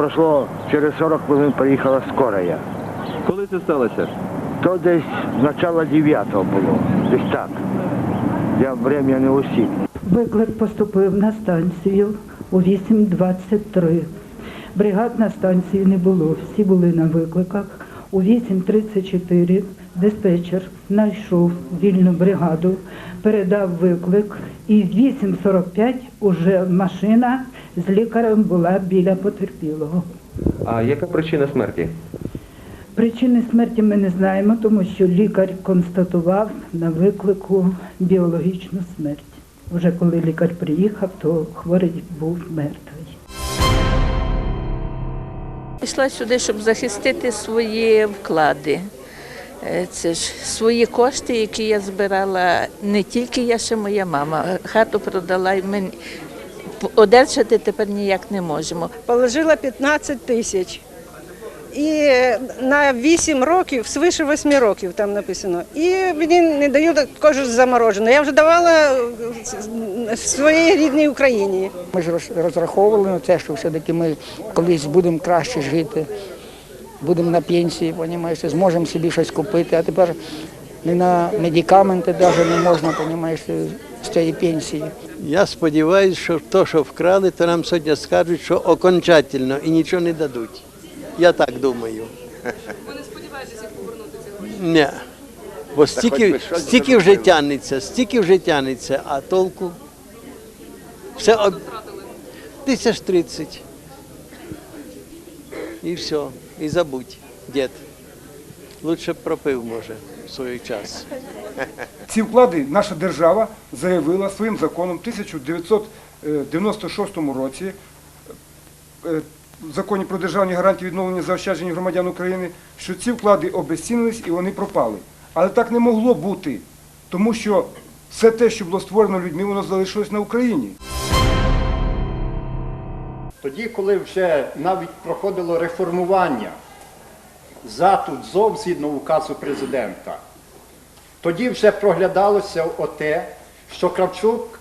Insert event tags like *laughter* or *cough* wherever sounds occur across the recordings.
пройшло через 40 хвилин приїхала скорая. Коли це сталося? То десь начало 9-го було. Десь так. Я время не усік. Виклик поступив на станцію у 8.23. Бригад на станції не було, всі були на викликах. У 8.34 диспетчер знайшов вільну бригаду, передав виклик, і в 8.45 уже машина з лікарем була біля потерпілого. А яка причина смерті? Причини смерті ми не знаємо, тому що лікар констатував на виклику біологічну смерть. Вже коли лікар приїхав, то хворий був мертвий. Пішла сюди, щоб захистити свої вклади. Е, Це ж свої кошти, які я збирала не тільки я, ще моя мама. Хату продала і ми одержати тепер ніяк не можемо. Положила 15 тисяч. І на 8 років, свише 8 років там написано. І мені не дають також заморожено. Я вже давала в своїй рідній Україні. Ми ж роз- розраховували на те, що все-таки ми колись будемо краще жити, будемо на пенсії, понімаєш, зможемо собі щось купити, а тепер не на медикаменти навіть не можна, понімаєш, з цієї пенсії. Я сподіваюся, що то, що вкрали, то нам сьогодні скажуть, що окончательно і нічого не дадуть. Я так думаю. Ви не сподіваєтеся повернути цього? Ні. Бо стільки, стільки вже тягнеться, стільки вже тягнеться, а толку все об... тисяч тридцять. І все, і забудь, дід. Лучше б пропив, може, в свій час. Ці вклади наша держава заявила своїм законом в 1996 році е, в законі про державні гарантії відновлення заощаджень громадян України, що ці вклади обезцінились і вони пропали. Але так не могло бути, тому що все те, що було створено людьми, воно залишилось на Україні. Тоді, коли вже навіть проходило реформування затуд ЗОВ згідно указу президента, тоді вже проглядалося оте, що Кравчук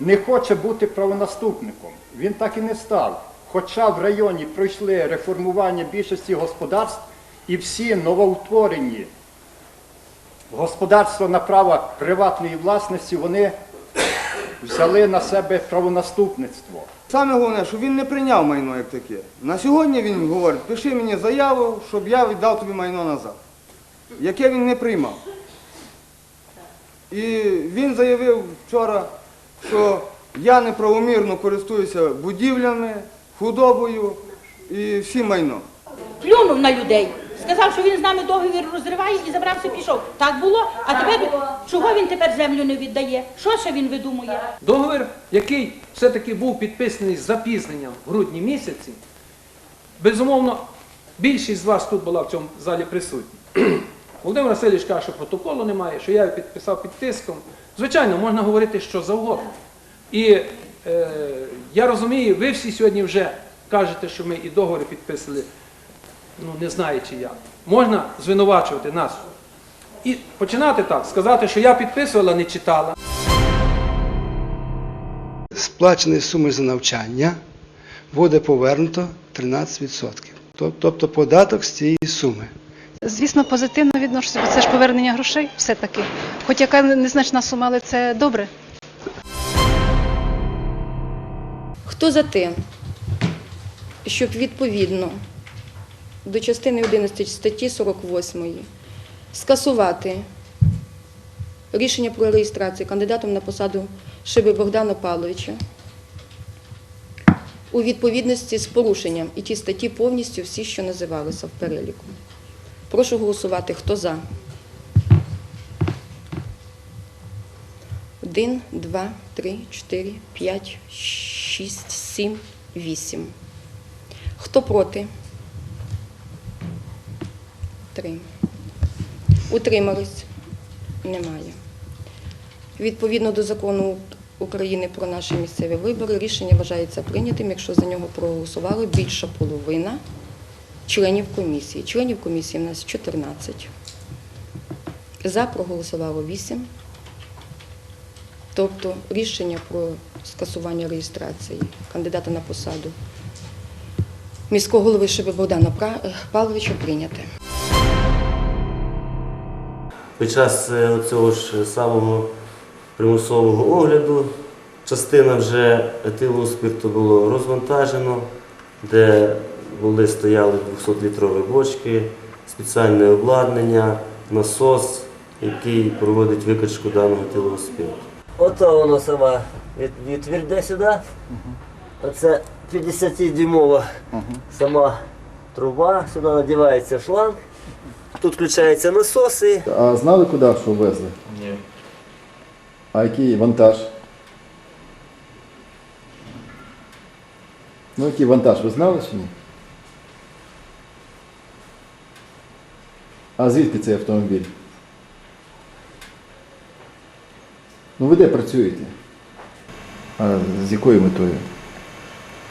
не хоче бути правонаступником. Він так і не став. Хоча в районі пройшли реформування більшості господарств і всі новоутворені господарства на правах приватної власності, вони взяли на себе правонаступництво. Саме головне, що він не прийняв майно як таке. На сьогодні він говорить, пиши мені заяву, щоб я віддав тобі майно назад. Яке він не приймав. І він заявив вчора, що я неправомірно користуюся будівлями, худобою і всім майном. плюнув на людей. Сказав, що він з нами договір розриває і забрався, пішов. Так було. А тепер чого він тепер землю не віддає? Що ще він видумує? Договір, який все-таки був підписаний з запізненням в грудні місяці, безумовно, більшість з вас тут була в цьому залі присутні. *clears throat* Володимир Васильович каже, що протоколу немає, що я його підписав під тиском. Звичайно, можна говорити що завгодно. І е, я розумію, ви всі сьогодні вже кажете, що ми і договори підписали, ну не знаючи як. Можна звинувачувати нас. І починати так, сказати, що я підписувала, не читала. Сплачені суми за навчання буде повернуто 13%. Тобто податок з цієї суми. Звісно, позитивно відношуся, бо це ж повернення грошей все-таки. Хоч яка незначна сума, але це добре. Хто за те, щоб відповідно до частини 11 статті 48 скасувати рішення про реєстрацію кандидатом на посаду Шиби Богдана Павловича у відповідності з порушенням і ті статті повністю всі, що називалися в переліку. Прошу голосувати. Хто за? Один, два, три, чотири, п'ять, шість, сім, вісім. Хто проти? Три. Утримались? Немає. Відповідно до закону України про наші місцеві вибори, рішення вважається прийнятим, якщо за нього проголосувало більша половина членів комісії. Членів комісії в нас 14. За проголосувало 8. Тобто рішення про скасування реєстрації кандидата на посаду міського голови Шиби Богдана Павловича прийняти. Під час е, цього ж самого примусового огляду частина вже етилового спирту було розвантажено, де були стояли 200-літрові бочки, спеціальне обладнання, насос, який проводить викачку даного етилового спирту. Ото воно сама від, відвірде сюди. Оце 50-дюймова сама труба, сюди надівається шланг. Тут включаються насоси. А знали, куди що везли? Ні. А який вантаж? Ну, який вантаж, ви знали чи ні? А звідки цей автомобіль? Ну ви де працюєте? А з якою метою?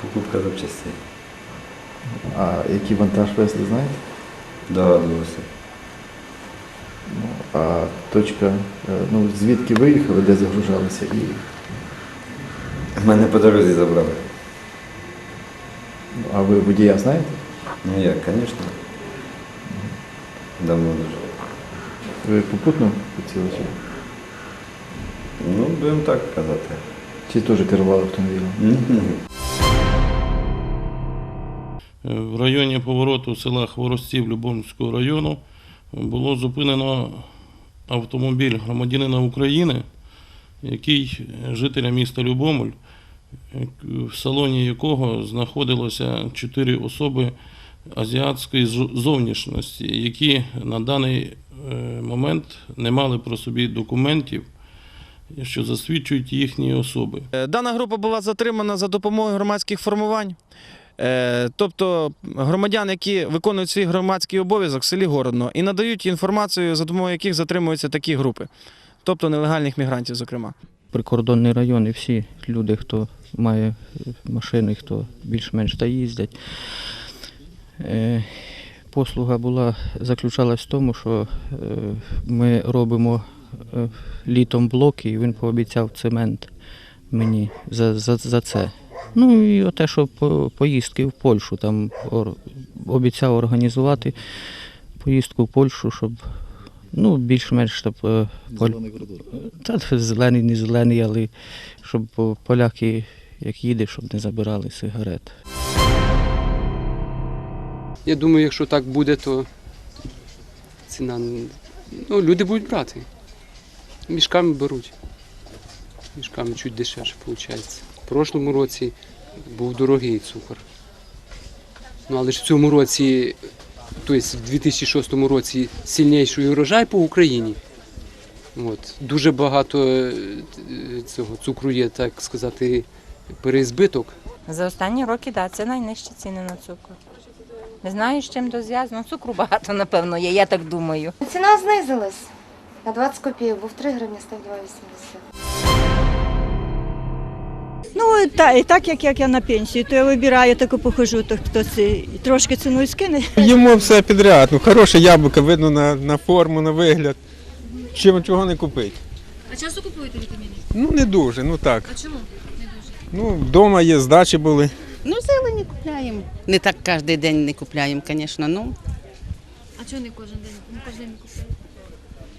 Покупка запчастей. А який вантаж везли, знаєте? Догадувався. Ну, а точка, е, ну звідки виїхали, де загружалися і Мене по дорозі забрали. а ви водія знаєте? Ну як, звісно. Давно дуже. Ви попутно хотіли чи? Ну, будемо так казати. Чи теж керували автомобілем? В районі повороту села Хворостів Любомського району було зупинено автомобіль громадянина України, який жителя міста Любомль, в салоні якого знаходилося чотири особи азіатської зовнішності, які на даний е, момент не мали про собі документів, що засвідчують їхні особи. Е, Дана група була затримана за допомогою громадських формувань. Е, Тобто громадян, які виконують свій громадський обов'язок в селі Городно і надають інформацію, за допомогою яких затримуються такі групи, тобто нелегальних мігрантів, зокрема. Прикордонний район і всі люди, хто має машини, хто більш-менш та їздять. Е, Послуга була заключалась в тому, що е, ми робимо літом блоки, і він пообіцяв цемент мені за, за, за це. Ну і те, що поїздки в Польщу, там обіцяв організувати поїздку в Польщу, щоб ну, більш-менш щоб е, поль- та зелений, не зелений, але щоб поляки, як їде, щоб не забирали сигарет. Я думаю, якщо так буде, то ціна. Ну, люди будуть брати. Мішками беруть. Мішками чуть дешевше виходить. Прошлому році був дорогий цукор. Ну, але ж в цьому році, тобто в 2006 році сильніший урожай по Україні. От. Дуже багато е, цього цукру є, так сказати, переізбиток. За останні роки, так, це найнижчі ціни на цукор. Не знаю, з чим то зв'язано. Цукру багато, напевно, є, я так думаю. Ціна знизилась на 20 копійок, був 3 гривні, став 2,80. Ну, та, і так як, як я на пенсії, то я вибираю таку похожу, то хто це і трошки ціну і скине. Їмо все підряд. Ну, хороше яблуко видно на, на форму, на вигляд. Чим чого не купити. А часто купуєте вітаміни? Ну не дуже, ну так. А чому? Не дуже. Ну, вдома є, здачі були. Ну, зелені купляємо. Не так кожен день не купляємо, звісно. Ну, А чого не кожен день? Не кожен день не купуєте?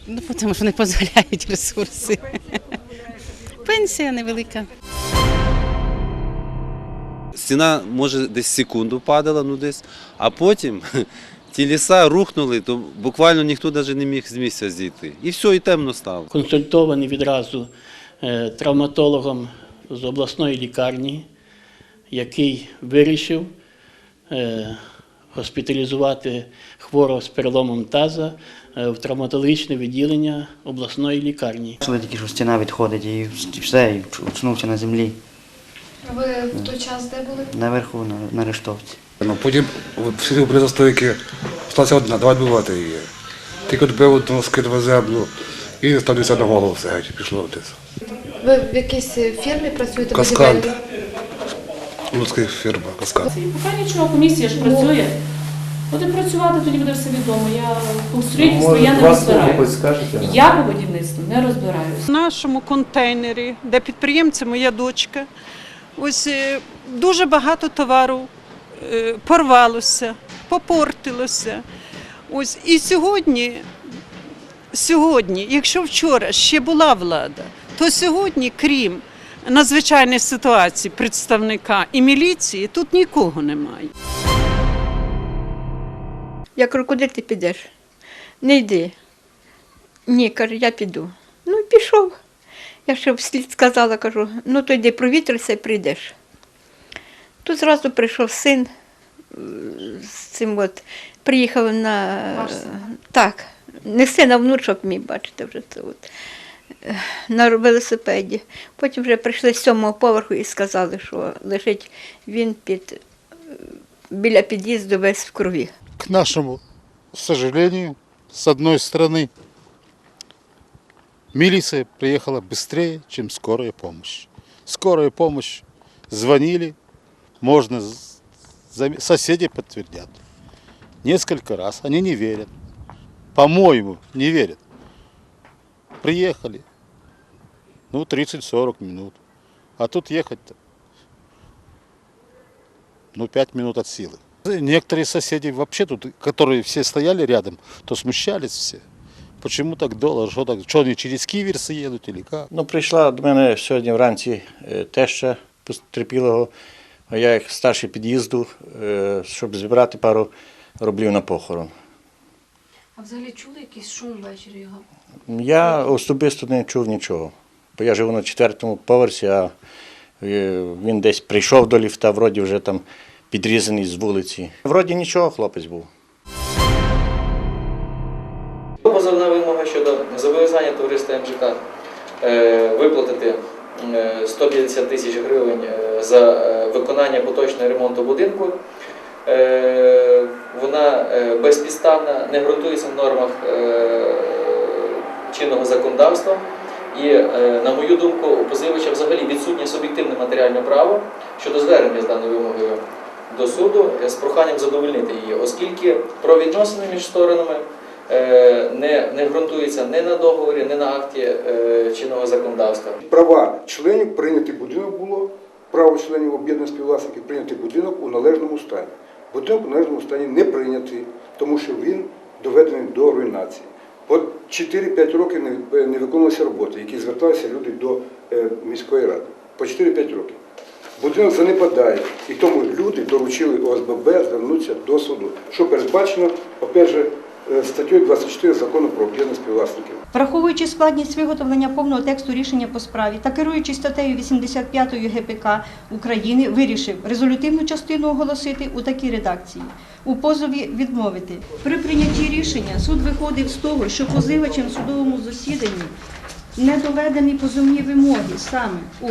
ну тому що не дозволяють ресурси. Пенсія невелика. Ціна може десь секунду падала, ну десь, а потім *laughs* ті ліса рухнули, то буквально ніхто навіть не міг з місця зійти. І все, і темно стало. консультований відразу е, травматологом з обласної лікарні, який вирішив е, госпіталізувати хворого з переломом таза в травматологічне відділення обласної лікарні. Бачили тільки, що стіна відходить і все, і очнувся на землі, А Ви в той час де були? наверху, на, на рештовці. Ну, потім всі були за стойки, сталося одна, давай бувати її. Тільки відбив одну скидував землю і ставлюся на голову все геть, пішло десь. Ви в якійсь фірмі працюєте? Каскад. Луцька фірма, каскад. Поки нічого, комісія ж працює. Буде працювати, тоді буде все відомо. Я по строїтельству я не розбираюся. Я по будівництву не розбираюся. В нашому контейнері, де підприємця моя дочка, ось е, дуже багато товару е, порвалося, попортилося. Ось і сьогодні, сьогодні, якщо вчора ще була влада, то сьогодні, крім надзвичайної ситуації представника і міліції, тут нікого немає. Я кажу, куди ти підеш? Не йди. Ні, каже, я піду. Ну, пішов. Я ще вслід сказала, кажу, ну то йди провітрися і прийдеш. Тут зразу прийшов син з цим от, приїхав на так, не син, а внучок мій, бачите, вже це от, на велосипеді. Потім вже прийшли з сьомого поверху і сказали, що лежить він під, е, біля під'їзду весь в крові. К нашему сожалению, с одной стороны, милиция приехала быстрее, чем скорая помощь. Скорая помощь звонили, можно, соседи подтвердят. Несколько раз, они не верят. По-моему, не верят. Приехали, ну, 30-40 минут. А тут ехать-то, ну, 5 минут от силы. Некоторые соседи вообще тут, которые все стояли рядом, то смущались все. Почему так долго? Что, так, что они через киверсы едут или как? Ну, прийшла до мене сьогодні вранці е, теща потерпілого, а я як старший під'їзду, е, щоб зібрати пару рублів на похорон. А взагалі чули якийсь шум ввечері його? Я особисто не чув нічого, бо я живу на четвертому поверсі, а е, він десь прийшов до ліфта, вроді вже там підрізаний з вулиці. Вроді нічого, хлопець був. Позовна вимога щодо зобов'язання товариства МЖК е, виплатити е, 150 тисяч гривень е, за е, виконання поточного ремонту будинку. Е, Вона е, безпідставна, не ґрунтується в нормах е, чинного законодавства. І, е, на мою думку, у позивача взагалі відсутнє суб'єктивне матеріальне право щодо звернення з даною вимогою до суду е, з проханням задовольнити її, оскільки про відносини між сторонами е, не, не ґрунтується ні на договорі, ні на акті е, чинного законодавства. Права членів прийняти будинок було, право членів об'єднаних співвласників прийняти будинок у належному стані. Будинок у належному стані не прийнятий, тому що він доведений до руйнації. По 4-5 років не, виконувалися роботи, які зверталися люди до міської ради. По 4-5 років. Будинок занепадає, і тому люди доручили ОСББ звернутися до суду, що передбачено, опять же, е, статтею 24 закону про об'єднаних співвласників. Враховуючи складність виготовлення повного тексту рішення по справі та керуючись статтею 85 ГПК України, вирішив резолютивну частину оголосити у такій редакції. У позові відмовити. При прийнятті рішення суд виходив з того, що позивачем судовому засіданні не доведені позовні вимоги саме у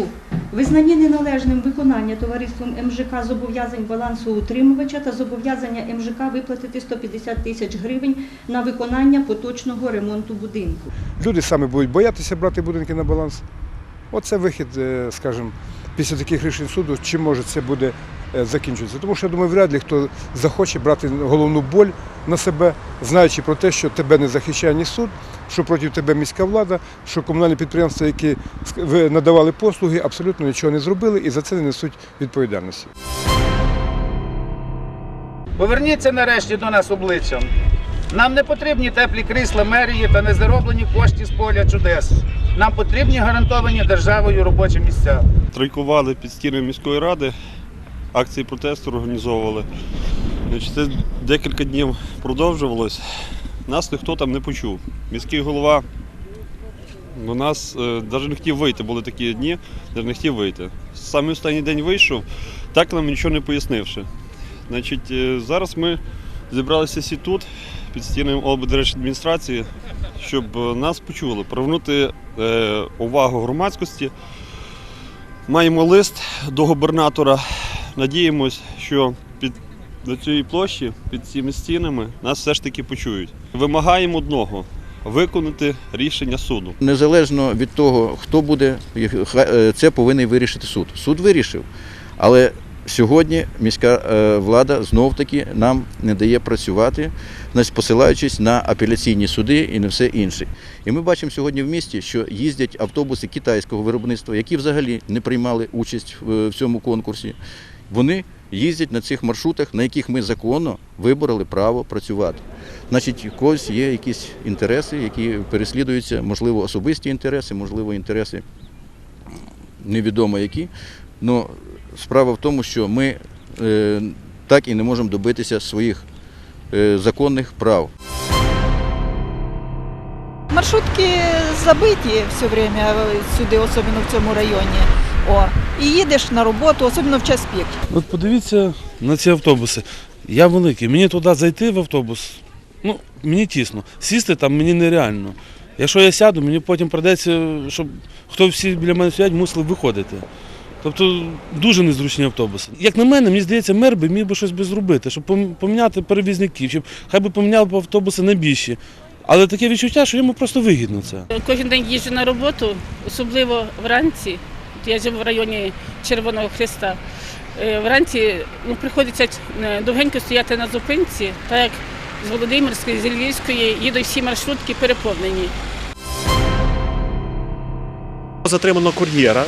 визнанні неналежним виконання товариством МЖК зобов'язань балансоутримувача та зобов'язання МЖК виплатити 150 тисяч гривень на виконання поточного ремонту будинку. Люди саме будуть боятися брати будинки на баланс. Оце вихід, е, скажімо, після таких рішень суду, чим може це буде е, закінчитися. Тому що я думаю, вряд ли хто захоче брати головну боль на себе, знаючи про те, що тебе не захищає ні суд, що проти тебе міська влада, що комунальні підприємства, які надавали послуги, абсолютно нічого не зробили і за це не несуть відповідальності. Поверніться нарешті до нас обличчям. Нам не потрібні теплі крісла мерії та незароблені кошти з поля чудес. Нам потрібні гарантовані державою робочі місця. Страйкували під стінами міської ради, акції протесту організовували. Це декілька днів продовжувалось. Нас ніхто там не почув. Міський голова до нас навіть не хотів вийти, були такі дні, навіть не хотів вийти. Саме останній день вийшов, так нам нічого не пояснивши. Значить, е, зараз ми зібралися всі тут, під стінами облдержадміністрації, щоб е, нас почули, привернути е, увагу громадськості. Маємо лист до губернатора. Надіємось, що на цій площі, під цими стінами, нас все ж таки почують. Вимагаємо одного виконати рішення суду. Незалежно від того, хто буде, е, це повинен вирішити суд. Суд вирішив. Але сьогодні міська е, влада знов-таки нам не дає працювати, посилаючись на апеляційні суди і на все інше. І ми бачимо сьогодні в місті, що їздять автобуси китайського виробництва, які взагалі не приймали участь в в цьому конкурсі. Вони їздять на цих маршрутах, на яких ми законно вибороли право працювати. Значить, у когось є якісь інтереси, які переслідуються, можливо, особисті інтереси, можливо, інтереси невідомо які. Но справа в тому, що ми е, так і не можемо добитися своїх е, законних прав. Маршрутки забиті все время сюди, особливо в цьому районі. О, і їдеш на роботу, особливо в час пік. От подивіться на ці автобуси. Я великий, мені туди зайти в автобус, ну, мені тісно. Сісти там мені нереально. Якщо я сяду, мені потім придеться, щоб хто всі біля мене стоять, мусили виходити. Тобто дуже незручні автобуси. Як на мене, мені здається, мер би міг би щось би зробити, щоб поміняти перевізників, щоб хай би поміняли б автобуси на більші. Але таке відчуття, що йому просто вигідно це. Кожен день їжджу на роботу, особливо вранці. Я живу в районі Червоного Христа. Е, Вранці ну, приходиться е, довгенько стояти на зупинці, так як з Володимирської, з Львівської їдуть всі маршрутки переповнені. Затримано кур'єра,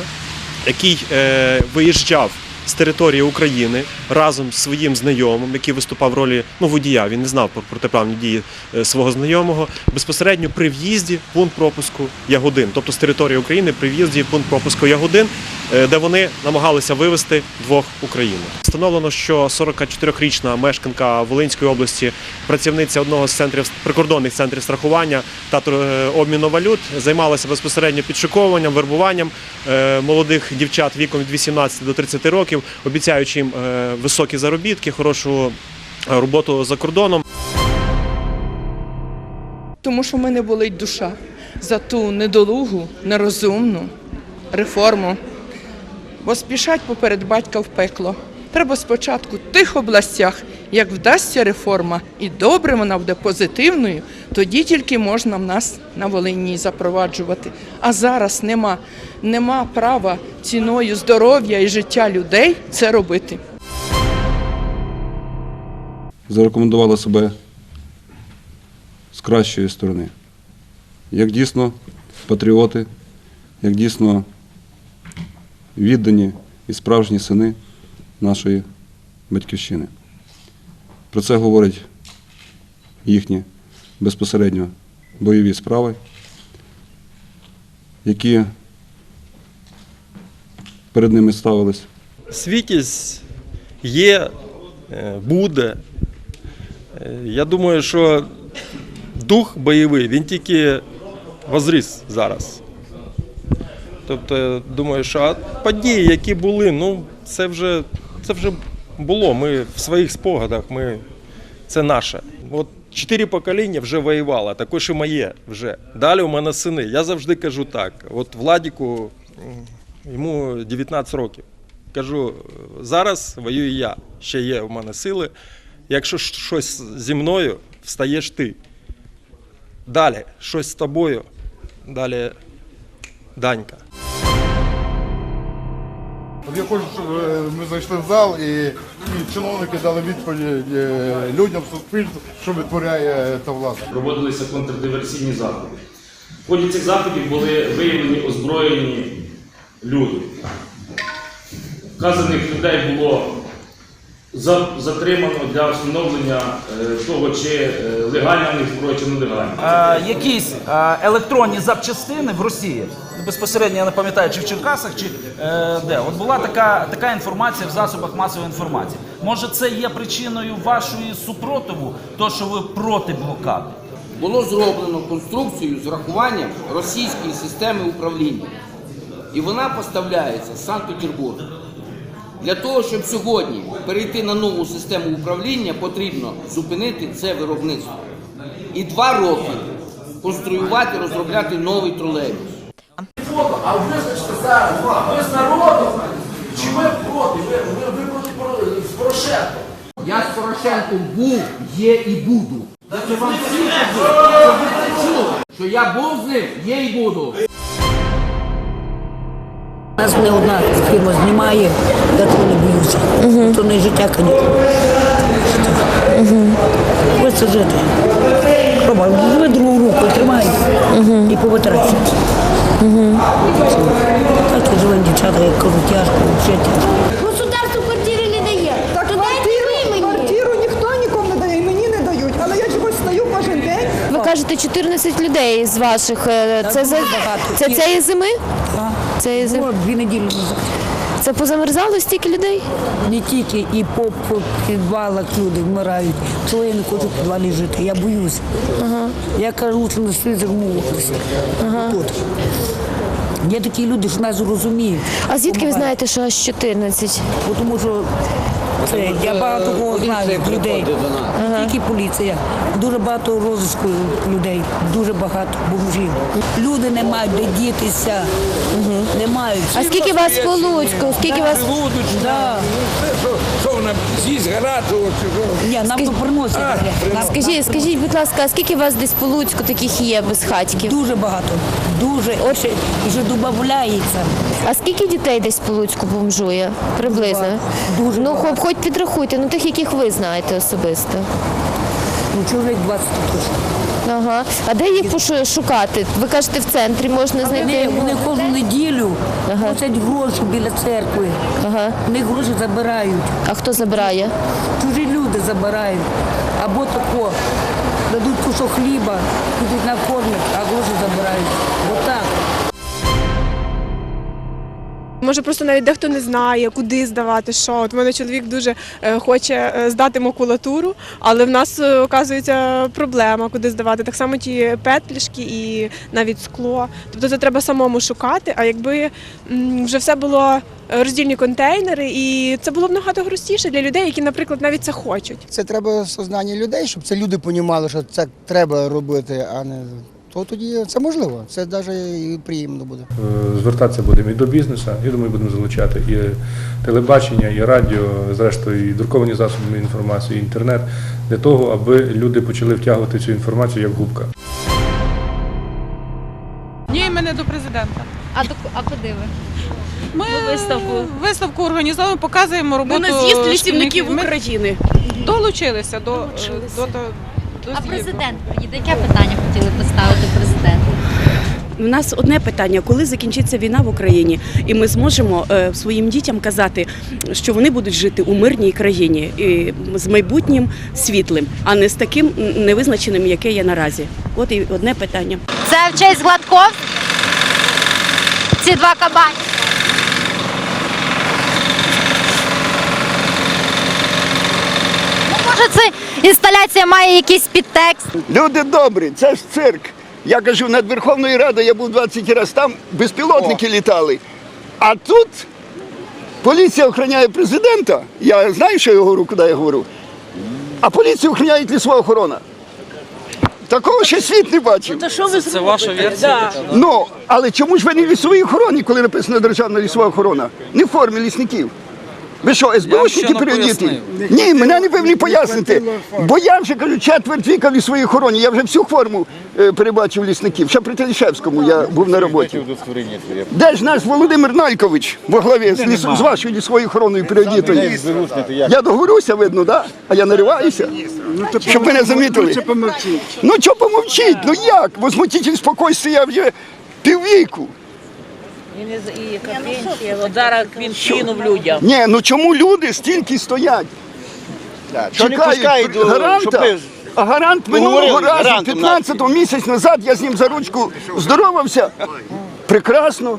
який е, виїжджав з території України разом з своїм знайомим, який виступав в ролі ну, водія. Він не знав про протиправні дії е, свого знайомого. Безпосередньо при в'їзді пункт пропуску Ягодин, тобто з території України при в'їзді пункт пропуску Ягодин, де вони намагалися вивезти двох українок. Встановлено, що 44-річна мешканка Волинської області, працівниця одного з центрів прикордонних центрів страхування та е, обміну валют, займалася безпосередньо підшуковуванням, вербуванням е, молодих дівчат віком від 18 до 30 років, обіцяючи їм е, високі заробітки, хорошу е, роботу за кордоном. Тому що в мене болить душа за ту недолугу, нерозумну реформу. Бо спішать поперед батька в пекло. Треба спочатку в тих областях, як вдасться реформа, і добре вона буде позитивною, тоді тільки можна в нас на Волині запроваджувати. А зараз нема, нема права ціною здоров'я і життя людей це робити. зарекомендували себе з кращої сторони. Як дійсно патріоти, як дійсно віддані і справжні сини нашої батьківщини. Про це говорять їхні безпосередньо бойові справи, які перед ними ставились. Світість є, е, буде. Е, Я думаю, що дух бойовий, він тільки возріс зараз. Тобто, думаю, що а події, які були, ну, це вже, це вже було. Ми в своїх спогадах, ми, це наше. От чотири покоління вже воювало, також і моє вже. Далі у мене сини. Я завжди кажу так. От Владіку йому 19 років. Кажу, зараз воюю я. Ще є в мене сили. Якщо щось зі мною, встаєш ти. Далі щось з тобою, далі Данька. Я хочу, щоб е, ми зайшли в зал і, і чиновники дали відповідь е, людям, суспільству, що витворяє та влада. проводилися контрдиверсійні заходи. В ході цих заходів були виявлені озброєні люди. Вказаних людей було затримано для встановлення е, того, чи е, легальна в них зброя, чи нелегальна. е, якісь електронні запчастини в Росії. Безпосередньо я не пам'ятаю, чи в Черкасах, чи е, де. От була така, така інформація в засобах масової інформації. Може, це є причиною вашої супротиву, то що ви проти блокади? було зроблено конструкцію з врахуванням російської системи управління. І вона поставляється з Санкт-Петербургу. Для того, щоб сьогодні перейти на нову систему управління, потрібно зупинити це виробництво. І два роки конструювати, розробляти новий тролейбус. А визначте зараз, ви з народом, чи ви проти? Ви, ви, ви проти з Порошенком? Я з Порошенком був, є і буду. Це вам всі ви що я був з ним, є і буду. Нас не одна фірма знімає, я того не боюся. То не життя, звісно. Просто жити. Рома, ви другу руку, тримай і повитирайся. Так і живемо дівчата, як кажуть, тяжко, взагалі тяжко. 14 людей з ваших. е, Це за це цієї зими? Цієї зими. Дві неділі назад. Це позамерзало стільки людей? Не тільки і по, по підвалах люди вмирають. Чого я не хочу в підвалі жити? Я боюсь. Ага. Я кажу, лучше на свіжому офісі. Ага. Тут. Є такі люди, що нас розуміють. А звідки ви знаєте, що аж 14? Бо Тому що це, я багато кого знаю людей. Тільки поліція. Дуже багато розиску людей, дуже багато бомжів. Люди не мають де дітися. Не мають. А скільки вас по Луцьку? Скільки вас? Да. Що вона з'їсть? Ні, нам то приносять. Скажіть, скажіть, будь ласка, а скільки вас десь по Луцьку таких є без хатьків? Дуже багато. Дуже. От ще, і додається. А скільки дітей десь по Луцьку бомжує? Приблизно? Дуже ну, хоч, хоч підрахуйте, ну тих, яких ви знаєте особисто. Ну, чоловік 20 точно. Ага. А де їх пошу- шукати? Ви кажете, в центрі можна Вони, знайти? вони кожну неділю просять гроші біля церкви. Ага. Вони гроші забирають. А хто забирає? Чужі люди забирають. Або тако. Дадуть кусок хліба, будуть на а гроші забирають. Може, просто навіть дехто не знає, куди здавати, що. От мене чоловік дуже е, хоче е, здати макулатуру, але в нас е, оказується проблема, куди здавати. Так само ті петлішки і навіть скло. Тобто це треба самому шукати. А якби вже все було роздільні контейнери, і це було б набагато простіше для людей, які, наприклад, навіть це хочуть. Це треба сознання людей, щоб це люди розуміли, що це треба робити, а не то тоді це можливо. Це навіть і приємно буде. Е, Звертатися будемо і до бізнесу, я думаю, будемо залучати і телебачення, і радіо, зрештою, і друковані засоби інформації, і інтернет для того, аби люди почали втягувати цю інформацію як губка. Ні, ми не до президента. А, до, а куди ви? Ми виставку. виставку організовуємо, показуємо роботу. на з'їзд лісівників Ми України. Долучилися до, Долучилися. до, до, до А з'їзду. президент приїде? Яке питання хотіли поставити президенту? У нас одне питання: коли закінчиться війна в Україні, і ми зможемо е, своїм дітям казати, що вони будуть жити у мирній країні і з майбутнім світлим, а не з таким невизначеним, яке є наразі. От і одне питання. Це в честь Гладков? Ці два кабані. Ну, може, це інсталяція має якийсь підтекст. Люди добрі, це ж цирк. Я кажу, над Верховною Радою я був 20 разів там, безпілотники літали. А тут поліція охороняє президента. Я знаю, що я говорю, куди я говорю. А поліція охороняє лісова охорона. Такого ще світ не бачив. Це, це ваша версія? Ну, але чому ж ви не в лісовій охороні, коли написано Державна лісова охорона? Не в формі лісників. Ви що, СБУшники щойно переодіти? Ні, мене не повинні пояснити. Бо я вже кажу, четверть віка в лісовій охороні. Я вже всю форму е, перебачив лісників. Ще при Телішевському я був на роботі. Де ж наш Володимир Налькович во главі з, ліс, з вашою лісовою охороною переодітою? Я договорюся, видно, да? А я нариваюся, щоб мене замітили. Ну що помовчіть? Ну як? Возмутитель спокійствия я вже піввіку. І, не, і яка пенсія, от зараз він кинув людям. Ні, ну чому люди стільки стоять? Що не пускають, пр- гаранта, щоб ви а гарант минулого разу, гарантом 15 місяць назад, я з ним за ручку здоровався. Прекрасно.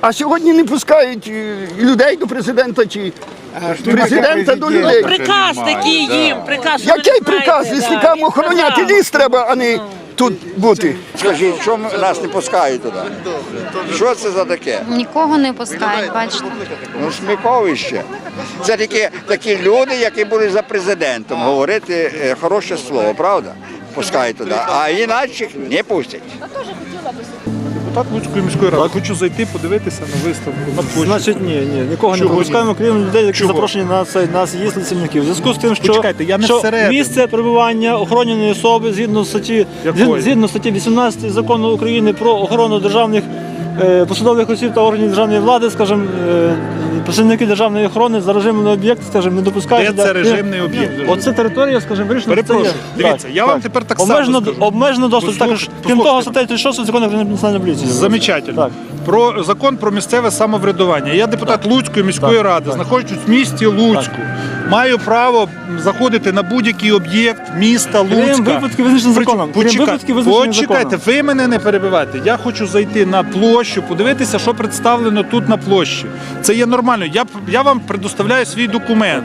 А сьогодні не пускають е, людей до президента чи президента до людей. Приказ такий їм, приказ. що ви Який приказ? Лісникам охороняти ліс треба, а не тут бути. Скажіть, що нас не пускають туди? Що це за таке? Нікого не пускають, бачите. Ну, сміховище. Це такі, такі люди, які були за президентом, говорити е, хороше слово, правда? Пускають туди, а інакше не пустять. Депутат Луцької міської ради. Хочу зайти, подивитися на виставку. Значить, ні, ні, нікого Чого не пропускаємо, крім людей, які Чого? запрошені на цей на з'їзд лісівників. В зв'язку з тим, що, Почекайте, я не що всередині. місце перебування охороненої особи згідно статті Якої? згідно статті 18 закону України про охорону державних е, посадових осіб та органів державної влади, скажімо, е, працівники державної охорони за режимний об'єкт, скажімо, не допускають. Де це режимний об'єкт? Оце територія, скажімо, вирішена. Перепрошую, дивіться, я вам тепер так само обмежено, скажу. Обмежено доступ також. Крім того, стаття 36 закону про національну поліцію. Замечательно. Про закон про місцеве самоврядування. Я депутат Луцької міської Так, ради, так. знаходжусь в місті Луцьку. Маю право заходити на будь-який об'єкт міста Крім Луцька. випадків, визначених При- законом. Крім Почекайте, випадків, визначених почекайте, ви мене не перебивайте. Я хочу зайти на площу, подивитися, що представлено тут на площі. Це є нормально. Я, я вам предоставляю свій документ.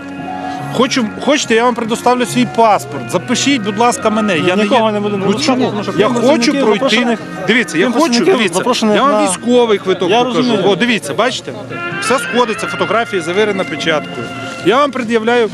Хочу, хочете, я вам предоставлю свій паспорт. Запишіть, будь ласка, мене. Я нікого не буду. ну, чому? Я хочу пройти. Дивіться, я хочу, дивіться. Я вам на- військовий квиток Я покажу. розумію. О, дивіться, бачите? Все сходиться, фотографії завірена печаткою. Я вам пред'являю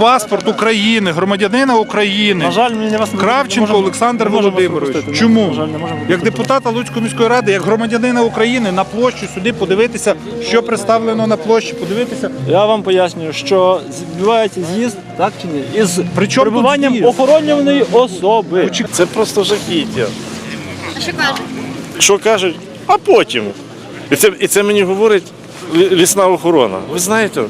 паспорт України, громадянина України. На жаль, мені вас не Кравченко можемо- Олександр не можемо Володимирович. пропустити. Чому? На жаль, не можемо Як пропустити. депутата Луцької міської ради, як громадянина України на площу сюди подивитися, що представлено на площі, подивитися. Я вам пояснюю, що відбувається з'їзд, так чи ні? Із тут перебуванням з'їзд? охоронюваної особи. Це просто жахіття. А що кажуть? Що кажуть, а потім. І це, і це мені говорить лі- лісна охорона. Ви знаєте,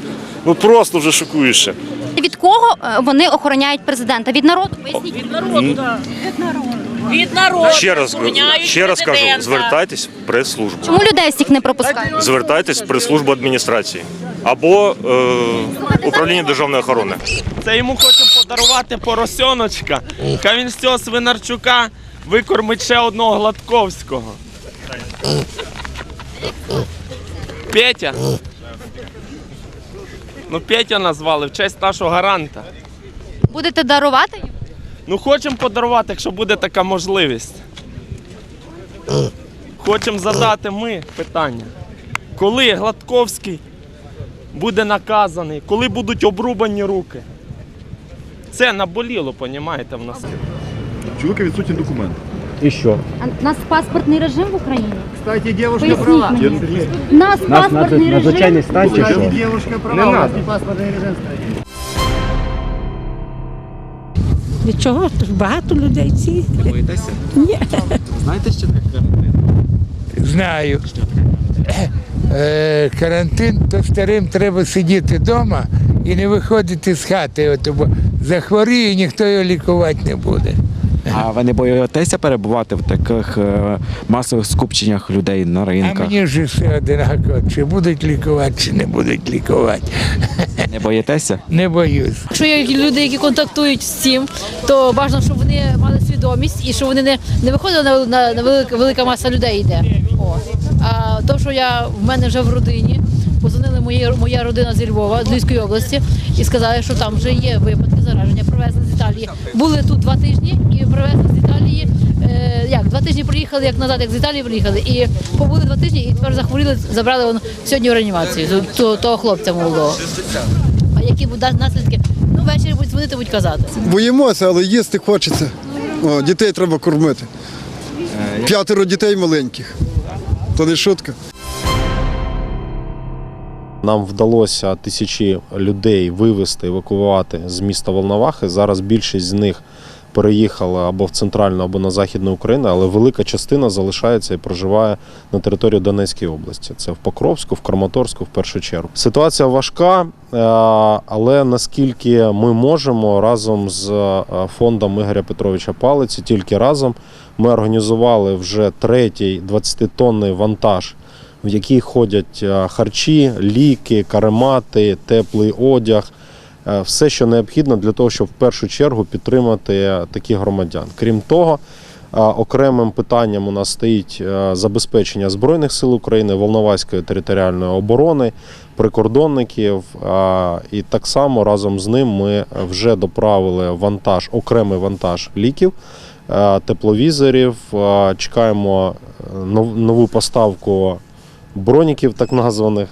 ну просто вже шокуюче. Від кого е, вони охороняють президента? Від народу? Поясніть. Від народу, так. Від народу. Від народу Ще раз, ще раз кажу, звертайтесь в прес-службу. Чому людей всіх не пропускають? Звертайтесь в прес-службу адміністрації або е, управління державної охорони. Це йому хочу подарувати поросеночка. Хай він з цього свинарчука викормить ще одного Гладковського. Петя. Ну, Петя назвали в честь нашого гаранта. Будете дарувати їм? Ну, хочемо подарувати, якщо буде така можливість. Хочемо задати ми питання. Коли Гладковський буде наказаний, коли будуть обрубані руки? Це наболіло, понімаєте, в нас. Чоловіка відсутні документи. І що? А у нас паспортний режим в Україні? Кстати, Поясніть мені. У нас паспортний режим. Девушка права, у нас не паспортний режим Від чого? Багато людей ці. Боїтеся? Ні. Знаєте, що таке карантин? Знаю. Е, Карантин, то старим треба сидіти вдома і не виходити з хати, от, бо захворіє, ніхто його лікувати не буде. А ви не боїтеся перебувати в таких е, масових скупченнях людей на А ринках? мені ж все одинаково, чи будуть лікувати, чи не будуть лікувати. Не боїтеся? Не боюсь. Якщо є люди, які контактують з цим, то бажано, щоб вони мали свідомість і щоб вони не, не виходили на, на, на велика, велика маса людей йде. О. А то, що я в мене вже в родині, позвонили мої, моя родина зі Львова, з Львівської області, і сказали, що там вже є випадки зараження, привезли з Італії. Були тут два тижні і привезли з Італії. Е, як два тижні приїхали, як назад, як з Італії приїхали, і побули два тижні, і тепер захворіли, забрали вон, сьогодні в реанімацію ту- того хлопця молодого. А які будуть наслідки? Ну, ввечері будуть дзвонити, будуть казати. Боїмося, але їсти хочеться. О, дітей треба кормити. П'ятеро дітей маленьких. То не шутка. Нам вдалося тисячі людей вивезти, евакуювати з міста Волновахи. Зараз більшість з них переїхала або в центральну, або на західну Україну, але велика частина залишається і проживає на території Донецької області. Це в Покровську, в Краматорську в першу чергу. Ситуація важка, е, але наскільки ми можемо разом з е, фондом Ігоря Петровича Палиці, тільки разом ми організували вже третій 20-тонний вантаж в якій ходять е, харчі, ліки, каремати, теплий одяг, е, все, що необхідно для того, щоб в першу чергу підтримати таких громадян. Крім того, е, окремим питанням у нас стоїть забезпечення Збройних сил України, Волноваської територіальної оборони, прикордонників. І так само разом з ним ми вже доправили вантаж, окремий вантаж ліків. Тепловізорів, чекаємо нову поставку броніків, так названих.